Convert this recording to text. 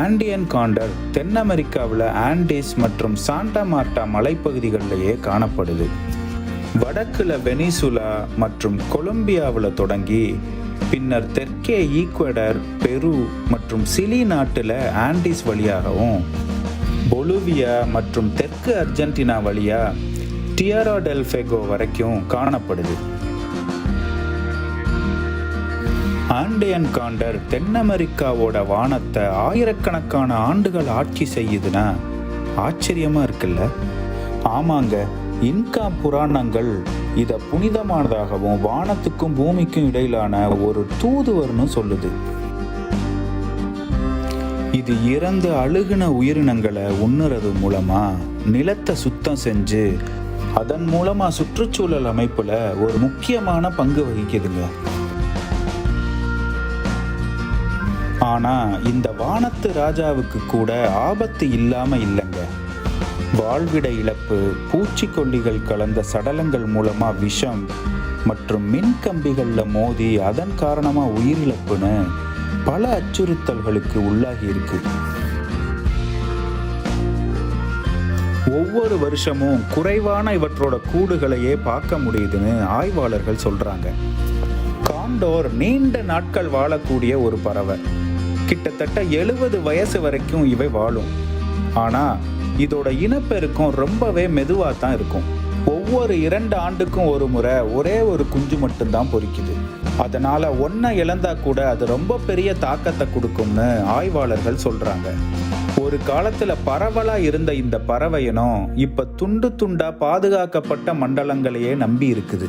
ஆண்டியன் counter தென் அமெரிக்காவில் Andes மற்றும் Santa மார்டா மலைப்பகுதிகளிலேயே காணப்படுது. வடக்குல வெனிசுலா மற்றும் கொலம்பியாவில் தொடங்கி பின்னர் தெற்கே ஈக்வடர் பெரு மற்றும் சிலி நாட்டில் ஆண்டிஸ் வழியாகவும் பொலுவியா மற்றும் தெற்கு அர்ஜென்டினா வழியாக டியரா வரைக்கும் காணப்படுது. ஆண்டியன் காண்டர் தென் அமெரிக்காவோட வானத்தை ஆயிரக்கணக்கான ஆண்டுகள் ஆட்சி செய்யுதுன்னா ஆச்சரியமா இருக்குல்ல? ஆமாங்க இன்கா புராணங்கள் இதை புனிதமானதாகவும் வானத்துக்கும் பூமிக்கும் இடையிலான ஒரு தூதுவர்னு சொல்லுது. இது இறந்து அழுகுன உயிரினங்களை உண்ணுறது மூலமா நிலத்தை சுத்தம் செஞ்சு அதன் மூலமா சுற்றுச்சூழல் அமைப்புல ஒரு முக்கியமான பங்கு வகிக்குதுங்க. ஆனா இந்த வானத்து ராஜாவுக்கு கூட ஆபத்து இல்லாம இல்லைங்க. வாழ்விட இழப்பு பூச்சிக்கொல்லிகள் கலந்த சடலங்கள் மூலமா விஷம் மற்றும் மின் கம்பிகளில் மோதி அதன் காரணமா உயிரிழப்புன்னு பல அச்சுறுத்தல்களுக்கு உள்ளாகி இருக்கு. ஒவ்வொரு வருஷமும் குறைவான இவற்றோட கூடுகளையே பார்க்க முடியுதுன்னு ஆய்வாளர்கள் சொல்றாங்க. காண்டோர் நீண்ட நாட்கள் வாழக்கூடிய ஒரு பறவை. கிட்டத்தட்ட எழுபது வயசு வரைக்கும் இவை வாழும். ஆனால் இதோட இனப்பெருக்கம் ரொம்பவே மெதுவாக தான் இருக்கும். ஒவ்வொரு இரண்டு ஆண்டுக்கும் ஒரு முறை ஒரே ஒரு குஞ்சு மட்டும்தான் பொரிக்குது அதனால ஒன்றை இழந்தா கூட அது ரொம்ப பெரிய தாக்கத்தை கொடுக்கும்னு ஆய்வாளர்கள் சொல்றாங்க. ஒரு காலத்துல பரவலா இருந்த இந்த பறவையினம் இப்ப துண்டு துண்டா பாதுகாக்கப்பட்ட மண்டலங்களையே நம்பி இருக்குது.